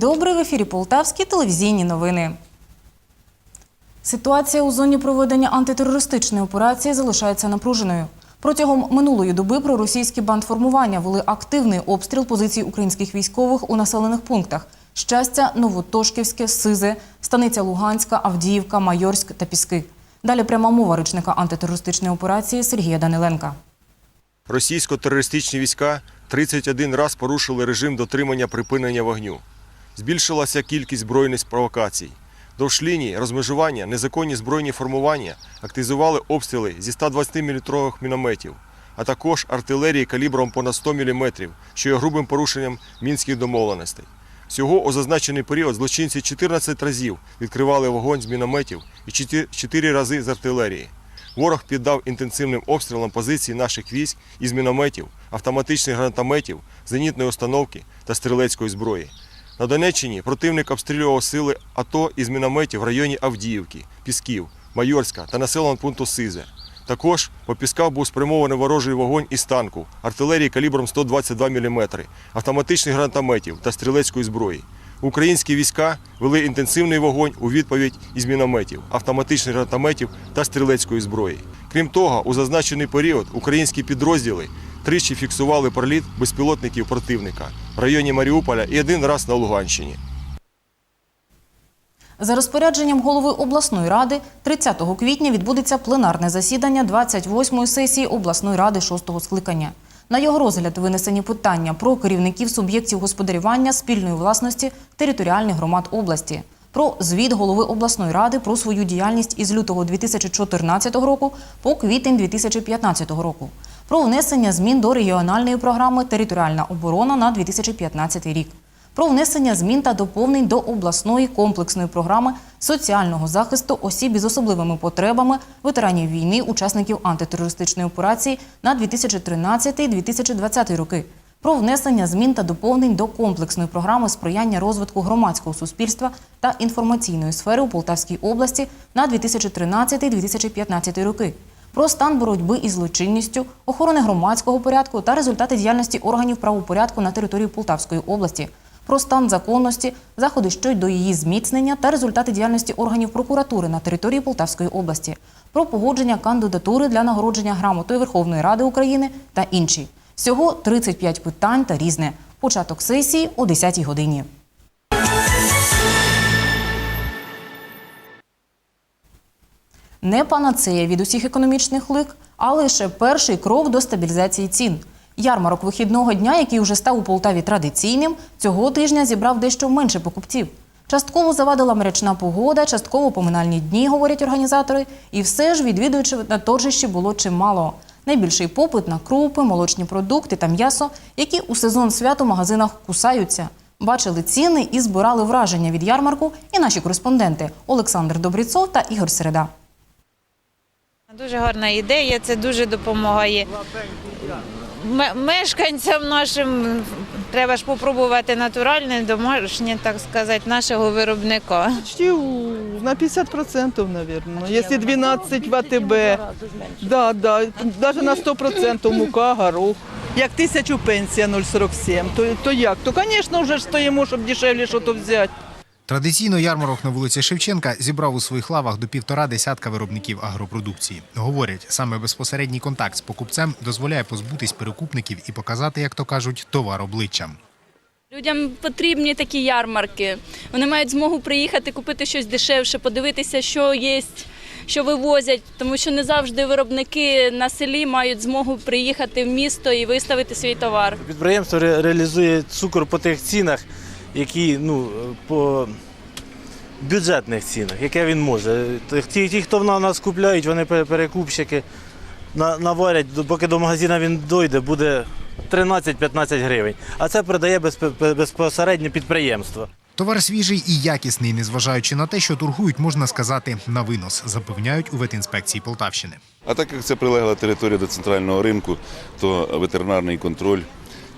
Добрий в ефірі Полтавські телевізійні новини. Ситуація у зоні проведення антитерористичної операції залишається напруженою. Протягом минулої доби проросійські бандформування вели активний обстріл позицій українських військових у населених пунктах: Щастя, Новотошківське, Сизе, Станиця Луганська, Авдіївка, Майорськ та Піски. Далі пряма мова речника антитерористичної операції Сергія Даниленка. Російсько-терористичні війська 31 раз порушили режим дотримання припинення вогню. Збільшилася кількість збройних провокацій. Довж лінії розмежування незаконні збройні формування активізували обстріли зі 120-мм мінометів, а також артилерії калібром понад 100 мм, що є грубим порушенням мінських домовленостей. Всього у зазначений період злочинці 14 разів відкривали вогонь з мінометів і 4 рази з артилерії. Ворог піддав інтенсивним обстрілам позицій наших військ із мінометів, автоматичних гранатометів, зенітної установки та стрілецької зброї. На Донеччині противник обстрілював сили АТО із мінометів в районі Авдіївки, Пісків, Майорська та населеного пункту Сизе. Також по пісках був спрямований ворожий вогонь із танку, артилерії калібром 122 мм, автоматичних гранатометів та стрілецької зброї. Українські війська вели інтенсивний вогонь у відповідь із мінометів, автоматичних гранатометів та стрілецької зброї. Крім того, у зазначений період українські підрозділи тричі фіксували проліт безпілотників противника в районі Маріуполя і один раз на Луганщині. За розпорядженням голови обласної ради 30 квітня відбудеться пленарне засідання 28-ї сесії обласної ради 6-го скликання. На його розгляд винесені питання про керівників суб'єктів господарювання спільної власності територіальних громад області, про звіт голови обласної ради про свою діяльність із лютого 2014 року по квітень 2015 року, про внесення змін до регіональної програми Територіальна оборона на 2015 рік про внесення змін та доповнень до обласної комплексної програми соціального захисту осіб із особливими потребами ветеранів війни, учасників антитерористичної операції на 2013-2020 роки. Про внесення змін та доповнень до комплексної програми сприяння розвитку громадського суспільства та інформаційної сфери у Полтавській області на 2013-2015 роки про стан боротьби із злочинністю, охорони громадського порядку та результати діяльності органів правопорядку на території Полтавської області, про стан законності, заходи щодо її зміцнення та результати діяльності органів прокуратури на території Полтавської області, про погодження кандидатури для нагородження грамотою Верховної Ради України та інші. Всього 35 питань та різне. Початок сесії о 10-й годині. Не панацея від усіх економічних лик, а лише перший крок до стабілізації цін. Ярмарок вихідного дня, який вже став у Полтаві традиційним, цього тижня зібрав дещо менше покупців. Частково завадила мрячна погода, частково поминальні дні, говорять організатори, і все ж відвідувачів на торжищі було чимало. Найбільший попит на крупи, молочні продукти та м'ясо, які у сезон свят у магазинах кусаються. Бачили ціни і збирали враження від ярмарку і наші кореспонденти Олександр Добріцов та Ігор Середа. Дуже гарна ідея, це дуже допомагає мешканцям нашим. Треба ж попробувати натуральне, домашнє, так сказати, нашого виробника. Почти у- на 50%, наверное. Если 12 в АТБ, да, да, даже на 100% мука, горох. Як тисячу пенсія 0,47, то, то як? То, звісно, вже ж стоїмо, щоб дешевле щось взяти. Традиційно ярмарок на вулиці Шевченка зібрав у своїх лавах до півтора десятка виробників агропродукції. Говорять, саме безпосередній контакт з покупцем дозволяє позбутись перекупників і показати, як то кажуть, товар обличчям. Людям потрібні такі ярмарки. Вони мають змогу приїхати, купити щось дешевше, подивитися, що є, що вивозять, тому що не завжди виробники на селі мають змогу приїхати в місто і виставити свій товар. Підприємство ре- реалізує цукор по тих цінах, які ну, по бюджетних цінах, яке він може. Ті, ті хто в нас купляють, вони перекупщики наварять, поки до магазину він дойде, буде 13-15 гривень. А це продає безпосередньо підприємство. Товар свіжий і якісний, незважаючи на те, що торгують, можна сказати, на винос, запевняють у ветінспекції Полтавщини. А так як це прилегла територія до центрального ринку, то ветеринарний контроль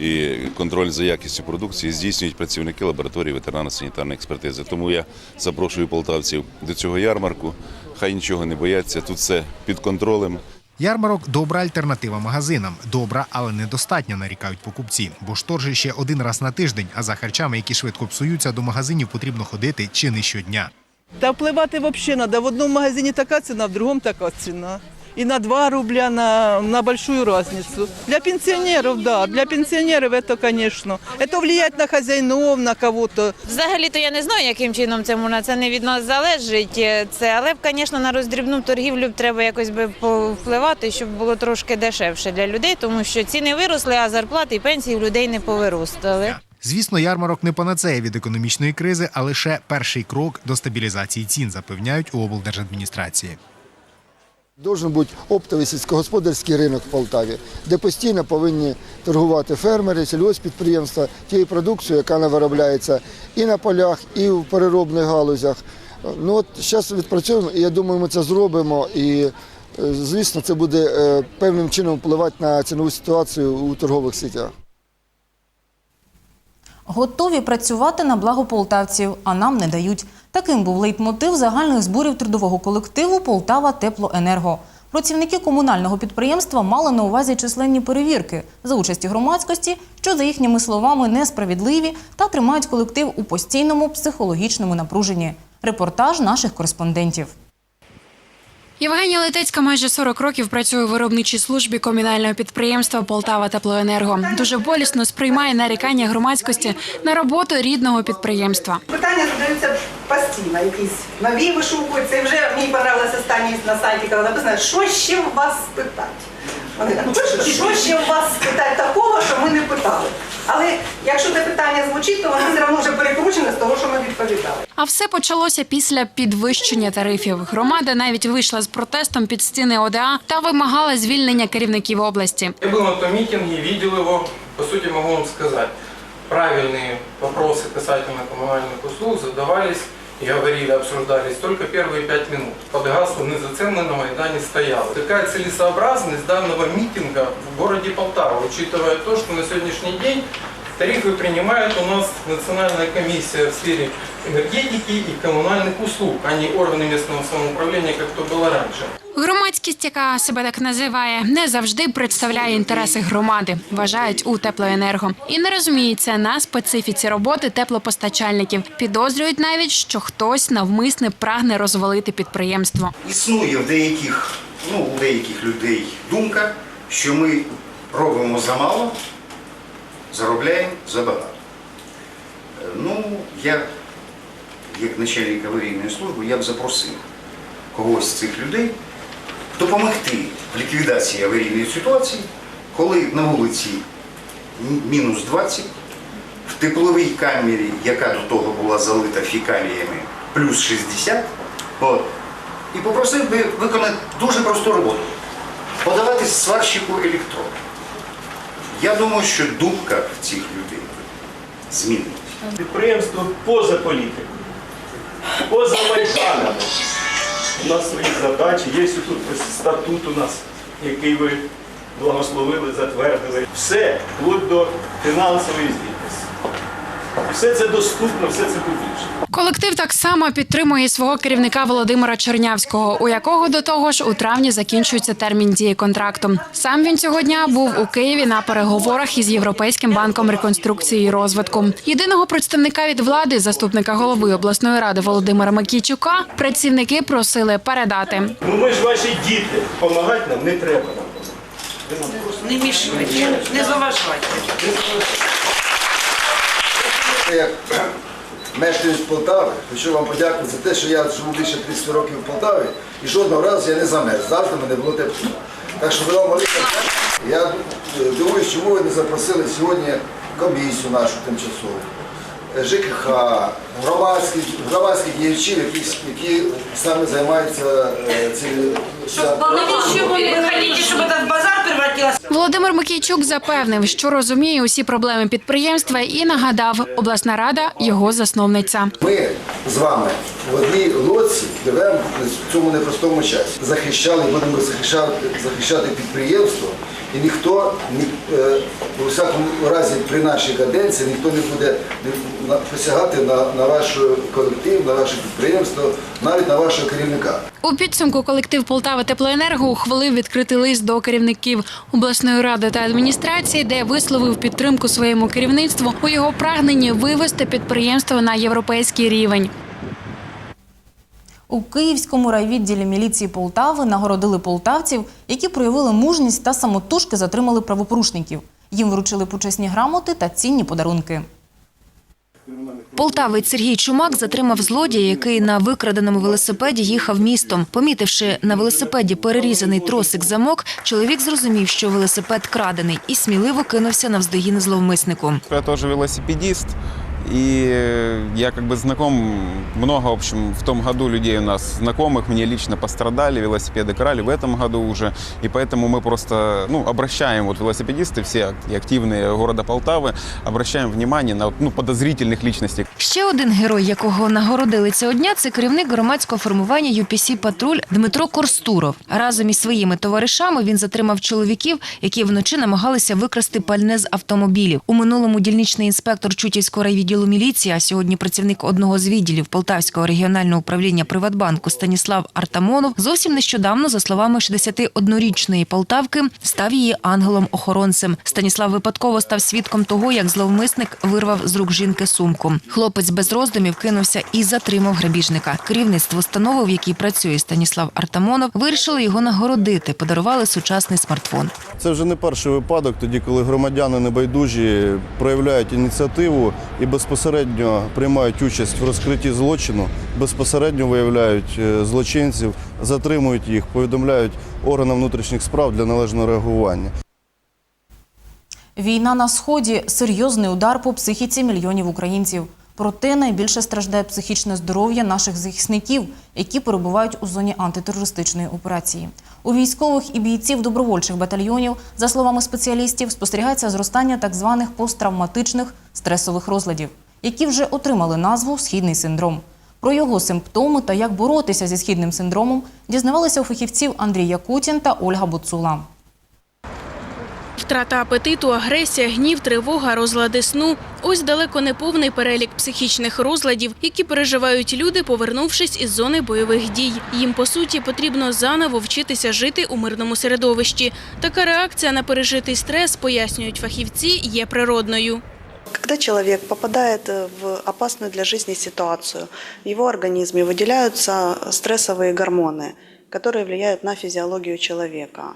і контроль за якістю продукції здійснюють працівники лабораторії ветеринарно-санітарної експертизи. Тому я запрошую полтавців до цього ярмарку. Хай нічого не бояться, тут все під контролем. Ярмарок добра альтернатива магазинам. Добра, але недостатня, нарікають покупці. Бо ж торжі ще один раз на тиждень, а за харчами, які швидко псуються, до магазинів потрібно ходити чи не щодня. Та впливати взагалі треба. В одному магазині така ціна, в другому така ціна. І на 2 рубля, на, на большую разницу. Для пенсионеров, да, для пенсионеров это, конечно. Это влияет на хозяинов, на кого-то. Взагалі-то я не знаю, яким чином це можна. Це не від нас залежить. е, Це, але б, звісно, на роздрібну торгівлю б треба якось би повпливати, щоб було трошки дешевше для людей, тому що ціни виросли, а зарплати і пенсії в людей не повиростали. Звісно, ярмарок не панацея від економічної кризи, а лише перший крок до стабілізації цін, запевняють у облдержадміністрації. Должен бути оптовий сільськогосподарський ринок в Полтаві, де постійно повинні торгувати фермери, сільгоспідприємства тією продукцією, яка не виробляється і на полях, і в переробних галузях. Ну от зараз відпрацюємо, і я думаю, ми це зробимо. І е, звісно, це буде е, певним чином впливати на цінову ситуацію у торгових сітях. Готові працювати на благо полтавців, а нам не дають. Таким був лейтмотив загальних зборів трудового колективу Полтава Теплоенерго. Працівники комунального підприємства мали на увазі численні перевірки за участі громадськості, що за їхніми словами несправедливі та тримають колектив у постійному психологічному напруженні. Репортаж наших кореспондентів. Євгенія Летецька майже 40 років працює у виробничій службі комунального підприємства Полтава Теплоенерго. Дуже болісно сприймає нарікання громадськості на роботу рідного підприємства. Питання задаються постійно, якісь нові вишукуються. І вже мені понравилось останнє на сайті, коли написано, що ще у вас спитати. Вони так що ще у вас спитати такого, що ми не питали. Але якщо це питання звучить, то воно все одно вже перекручене з того, що ми відповідали. А все почалося після підвищення тарифів. Громада навіть вийшла з протестом під стіни ОДА та вимагала звільнення керівників області. Я был на том митинге, видел его. По сути, могу вам сказать, правильные вопросы касательно коммунальных услуг задавались и говорили, обсуждались только первые пять минут. Под гаслом «Не за цены на Майдане стоял». Какая целесообразность данного митинга в городе Полтава, учитывая то, что на сегодняшний день тарифы принимает у нас Национальная комиссия в сфере энергетики и коммунальных услуг, а не органы местного самоуправления, как то было раньше. Громадськість, яка себе так називає, не завжди представляє інтереси громади, вважають у теплоенерго, і не розуміється на специфіці роботи теплопостачальників. Підозрюють навіть, що хтось навмисне прагне розвалити підприємство. Існує в деяких, ну, у деяких людей думка, що ми робимо замало, заробляємо забагато. Ну, я, як начальник аварійної служби, я б запросив когось з цих людей допомогти в ліквідації аварійної ситуації, коли на вулиці мінус 20, в тепловій камері, яка до того була залита фікаліями, плюс 60, от, і попросив би виконати дуже просту роботу. Подавати сварщику електрон. Я думаю, що думка цих людей змінить. Підприємство поза політикою, поза майданами. У нас свої задачі, є тут статут у нас, який ви благословили, затвердили. Все, вплоть до фінансової звітності. Все це доступно, все це публічно. Колектив так само підтримує свого керівника Володимира Чернявського, у якого до того ж у травні закінчується термін дії контракту. Сам він цього дня був у Києві на переговорах із Європейським банком реконструкції і розвитку. Єдиного представника від влади, заступника голови обласної ради Володимира Макійчука, працівники просили передати. Ну ми ж ваші діти, допомагати нам не треба. Не мішайте, не заважайте. Як мешканець Полтави, хочу вам подякувати за те, що я живу більше 30 років в Полтаві і жодного разу я не замерз. Завжди мене було тепло. Так що вам дякую. Я е, дивуюсь, чому ви не запросили сьогодні комісію нашу тимчасову, е, ЖКХ, громадських, громадських діячів, які, які саме займаються е, цим. Навіщо ви хотіте, щоб этот базар? Володимир Микійчук запевнив, що розуміє усі проблеми підприємства і нагадав, обласна рада його засновниця. Ми з вами в одній лодці живемо в цьому непростому часі. Захищали будемо захищати, захищати підприємство. І ніхто, ні, е, у всякому разі при нашій каденції, ніхто не буде посягати на, на ваш колектив, на ваше підприємство, навіть на вашого керівника. У підсумку колектив Полтава Теплоенерго ухвалив відкритий лист до керівників обласної ради та адміністрації, де висловив підтримку своєму керівництву у його прагненні вивести підприємство на європейський рівень. У Київському райвідділі міліції Полтави нагородили полтавців, які проявили мужність та самотужки затримали правопорушників. Їм вручили почесні грамоти та цінні подарунки. Полтавець Сергій Чумак затримав злодія, який на викраденому велосипеді їхав містом. Помітивши на велосипеді перерізаний тросик замок, чоловік зрозумів, що велосипед крадений, і сміливо кинувся навздогін зловмиснику. Я тоже велосипедист, и я как бы знаком, много, в общем, в том году людей у нас знакомых, мне лично пострадали, велосипеды крали в этом году уже, и поэтому мы просто, ну, обращаем, вот велосипедисты, все и активные города Полтавы, обращаем внимание на, ну, подозрительных личностей. Ще один герой, якого нагородили цього дня, це керівник громадського формування UPC «Патруль» Дмитро Корстуров. Разом із своїми товаришами він затримав чоловіків, які вночі намагалися викрасти пальне з автомобілів. У минулому дільничний інспектор Чутівського райвідділу міліції, а сьогодні працівник одного з відділів Полтавського регіонального управління Приватбанку Станіслав Артамонов зовсім нещодавно, за словами 61-річної Полтавки, став її ангелом-охоронцем. Станіслав випадково став свідком того, як зловмисник вирвав з рук жінки сумку. Хлопець без роздумів кинувся і затримав грабіжника. Керівництво установи, в якій працює Станіслав Артамонов, вирішили його нагородити, подарували сучасний смартфон. Це вже не перший випадок, тоді коли громадяни небайдужі проявляють ініціативу і безпосередньо приймають участь в розкритті злочину, безпосередньо виявляють е, злочинців, затримують їх, повідомляють органам внутрішніх справ для належного реагування. Війна на сході серйозний удар по психіці мільйонів українців. Проте найбільше страждає психічне здоров'я наших захисників, які перебувають у зоні антитерористичної операції. У військових і бійців добровольчих батальйонів, за словами спеціалістів, спостерігається зростання так званих посттравматичних стресових розладів, які вже отримали назву східний синдром. Про його симптоми та як боротися зі східним синдромом дізнавалися у фахівців Андрій Якутін та Ольга Буцула. Втрата апетиту, агресія, гнів, тривога, розлади сну – ось далеко не повний перелік психічних розладів, які переживають люди, повернувшись із зони бойових дій. Їм, по суті, потрібно заново вчитися жити у мирному середовищі. Така реакція на пережитий стрес, пояснюють фахівці, є природною. Когда человек попадает э, в опасную для жизни ситуацию, в его организме выделяются стрессовые гормоны, которые влияют на физиологию человека.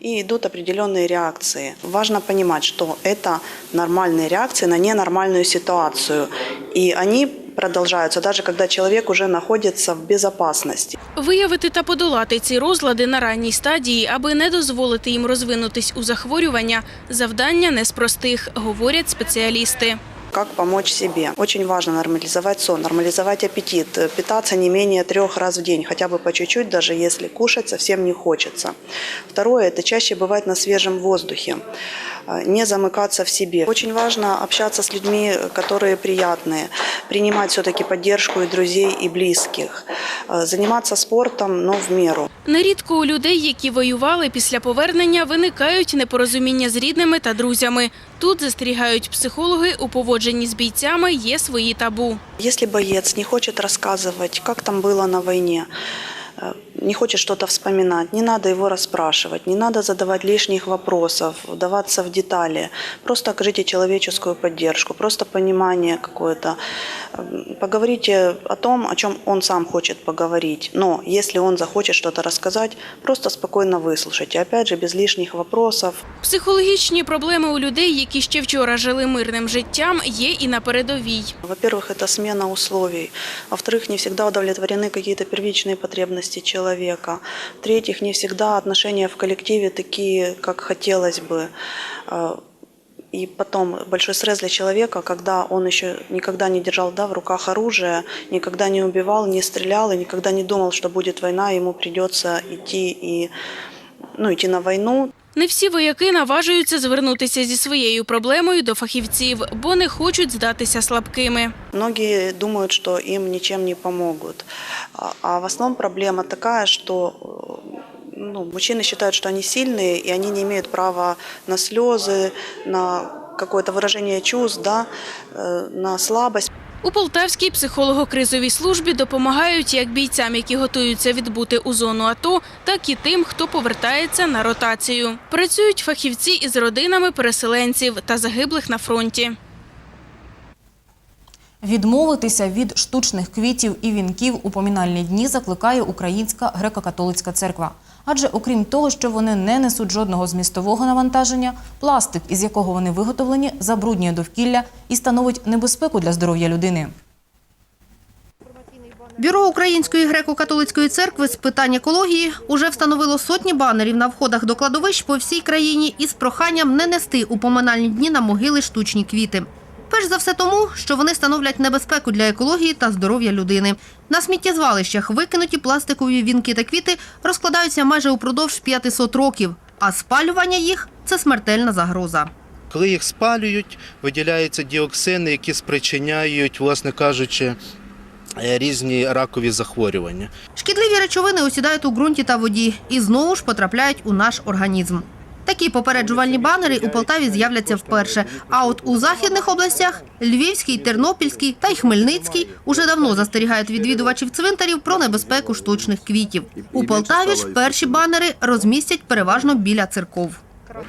И идут определенные реакции. Важно понимать, что это нормальные реакции на ненормальную ситуацию. И они продолжаются, даже когда человек уже находится в безопасности. Виявити та подолати ці розлади на ранній стадії, аби не дозволити їм розвинутись у захворювання, завдання не з простих, говорять спеціалісти. Как помочь себе? Очень важно нормализовать сон, нормализовать аппетит, э, питаться не менее трех раз в день, хотя бы по чуть-чуть, даже если кушать совсем не хочется. Второе – это чаще бывать на свежем воздухе, э, не замыкаться в себе. Очень важно общаться с людьми, которые приятные, принимать все-таки поддержку и друзей, и близких, э, заниматься спортом, но в меру. Нерідко у людей, які воювали після повернення, виникають непорозуміння з рідними та друзями. Тут застерігають психологи, у поводженні з бійцями є свої табу. Если боец не хочет рассказывать, как там было на войне, э, не хочет что-то вспоминать, не надо его расспрашивать, не надо задавать лишних вопросов, вдаваться в детали. Просто окажите человеческую поддержку, просто понимание какое-то. Эм, Поговорите о том, о чем он сам хочет поговорить. Но если он захочет что-то рассказать, просто спокойно выслушайте. Опять же, без лишних вопросов. Психологічні проблеми у людей, які ще вчора жили мирним життям, є і на передовій. Во-первых, это смена условий. Во-вторых, не всегда удовлетворены какие-то первичные потребности человека. В-третьих, не всегда отношения в коллективе такие, как хотелось бы. Э, И потом большой стресс для человека, когда он еще никогда не держал да, в руках оружие, никогда не убивал, не стрелял и никогда не думал, что будет война, ему придется идти и ну, идти на войну. Не всі вояки наважуються звернутися зі своєю проблемою до фахівців, бо не хочуть здатися слабкими. Многие думают, что им ничем не помогут. А- А в основном проблема такая, что э, ну, мужчины считают, что они сильные, и они не имеют права на слезы, на какое-то выражение чувств, да, э, на слабость. У Полтавській психолого-кризовій службі допомагають як бійцям, які готуються відбути у зону АТО, так і тим, хто повертається на ротацію. Працюють фахівці із родинами переселенців та загиблих на фронті. Відмовитися від штучних квітів і вінків у помінальні дні закликає Українська греко-католицька церква. Адже окрім того, що вони не несуть жодного змістового навантаження, пластик, із якого вони виготовлені, забруднює довкілля і становить небезпеку для здоров'я людини. Бюро Української греко-католицької церкви з питань екології уже встановило сотні банерів на входах до кладовищ по всій країні із проханням не нести у поминальні дні на могили штучні квіти. Перш за все тому, що вони становлять небезпеку для екології та здоров'я людини. На сміттєзвалищах викинуті пластикові вінки та квіти розкладаються майже упродовж 500 років, а спалювання їх це смертельна загроза. Коли їх спалюють, виділяються діоксини, які спричиняють, власне кажучи, е, різні ракові захворювання. Шкідливі речовини осідають у ґрунті та воді і знову ж потрапляють у наш організм. Такі попереджувальні банери у Полтаві з'являться вперше. А от у західних областях Львівський, Тернопільський та й Хмельницький уже давно застерігають відвідувачів цвинтарів про небезпеку штучних квітів. У Полтаві ж перші банери розмістять переважно біля церков.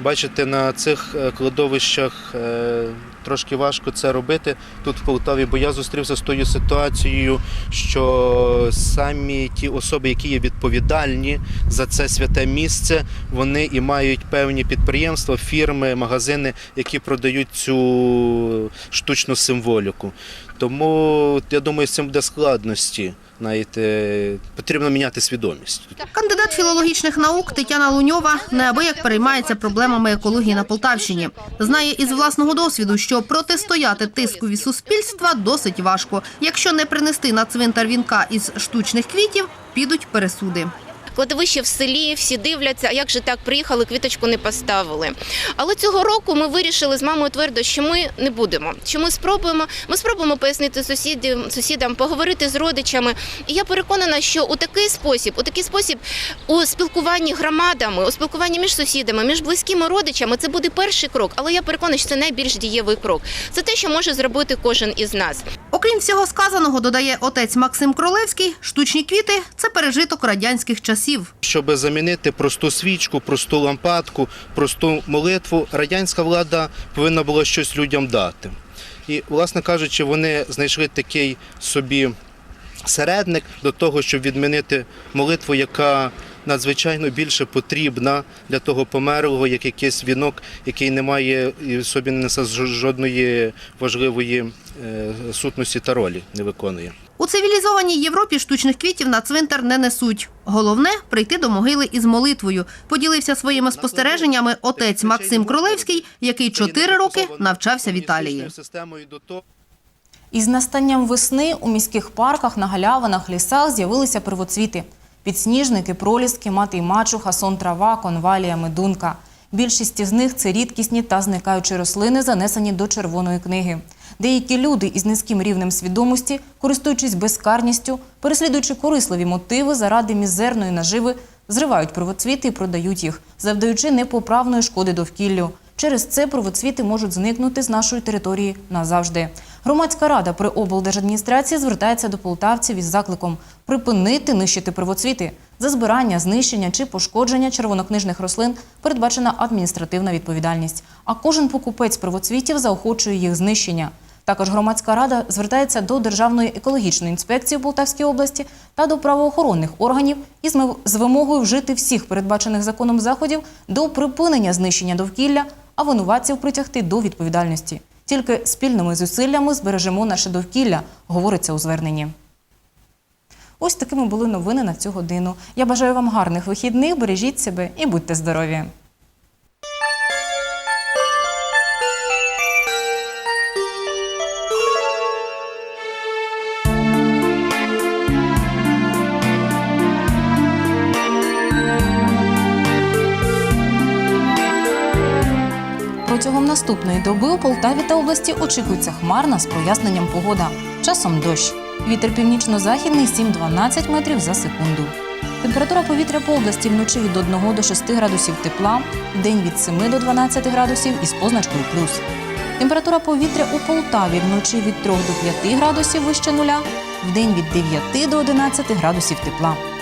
Бачите, на цих е, кладовищах е, трошки важко це робити тут в Полтаві, бо я зустрівся з тою ситуацією, що самі ті особи, які є відповідальні за це святе місце, вони і мають певні підприємства, фірми, магазини, які продають цю штучну символіку. Тому я думаю, з цим буде складності. Знаєте, потрібно міняти свідомість. Кандидат філологічних наук Тетяна Луньова неабияк переймається проблемами екології на Полтавщині. Знає із власного досвіду, що протистояти тискові суспільства досить важко. Якщо не принести на цвинтар вінка із штучних квітів, підуть пересуди. Кладовище в селі, всі дивляться, а як же так приїхали, квіточку не поставили. Але цього року ми вирішили з мамою твердо, що ми не будемо. Що ми спробуємо, ми спробуємо пояснити сусідам, сусідам, поговорити з родичами. І я переконана, що у такий спосіб, у такий спосіб у спілкуванні громадами, у спілкуванні між сусідами, між близькими родичами, це буде перший крок. Але я переконана, що це найбільш дієвий крок. Це те, що може зробити кожен із нас. Окрім всього сказаного, додає отець Максим Кролевський, штучні квіти це пережиток радянських часів. Щоб замінити просту свічку, просту лампадку, просту молитву, радянська влада повинна була щось людям дати. І, власне кажучи, вони знайшли такий собі середник до того, щоб відмінити молитву, яка надзвичайно більше потрібна для того померлого, як якийсь вінок, який не має і в собі не несе жодної важливої е, сутності та ролі, не виконує. У цивілізованій Європі штучних квітів на цвинтар не несуть. Головне прийти до могили із молитвою. Поділився своїми спостереженнями отець Максим Кролевський, який чотири роки навчався в Італії. Із настанням весни у міських парках, на галявинах, лісах з'явилися первоцвіти. Підсніжники, проліски, мати й мачуха, сон трава, конвалія, медунка. Більшість із них це рідкісні та зникаючі рослини, занесені до червоної книги. Деякі люди із низьким рівнем свідомості, користуючись безкарністю, переслідуючи корисливі мотиви заради мізерної наживи, зривають первоцвіти і продають їх, завдаючи непоправної шкоди довкіллю. Через це первоцвіти можуть зникнути з нашої території назавжди. Громадська рада при облдержадміністрації звертається до полтавців із закликом припинити нищити первоцвіти. За збирання, знищення чи пошкодження червонокнижних рослин передбачена адміністративна відповідальність. А кожен покупець первоцвітів заохочує їх знищення. Також громадська рада звертається до Державної екологічної інспекції в Полтавській області та до правоохоронних органів із з вимогою вжити всіх передбачених законом заходів до припинення знищення довкілля, а винуватців притягти до відповідальності. Тільки спільними зусиллями збережемо наше довкілля, говориться у зверненні. Ось такими були новини на цю годину. Я бажаю вам гарних вихідних, бережіть себе і будьте здорові! Наступної доби у Полтаві та області очікується хмарна з проясненням погода. Часом дощ. Вітер північно-західний 7-12 метрів за секунду. Температура повітря по області вночі від 1 до 6 градусів тепла, вдень від 7 до 12 градусів із позначкою плюс. Температура повітря у Полтаві вночі від 3 до 5 градусів вище нуля, вдень від 9 до 11 градусів тепла.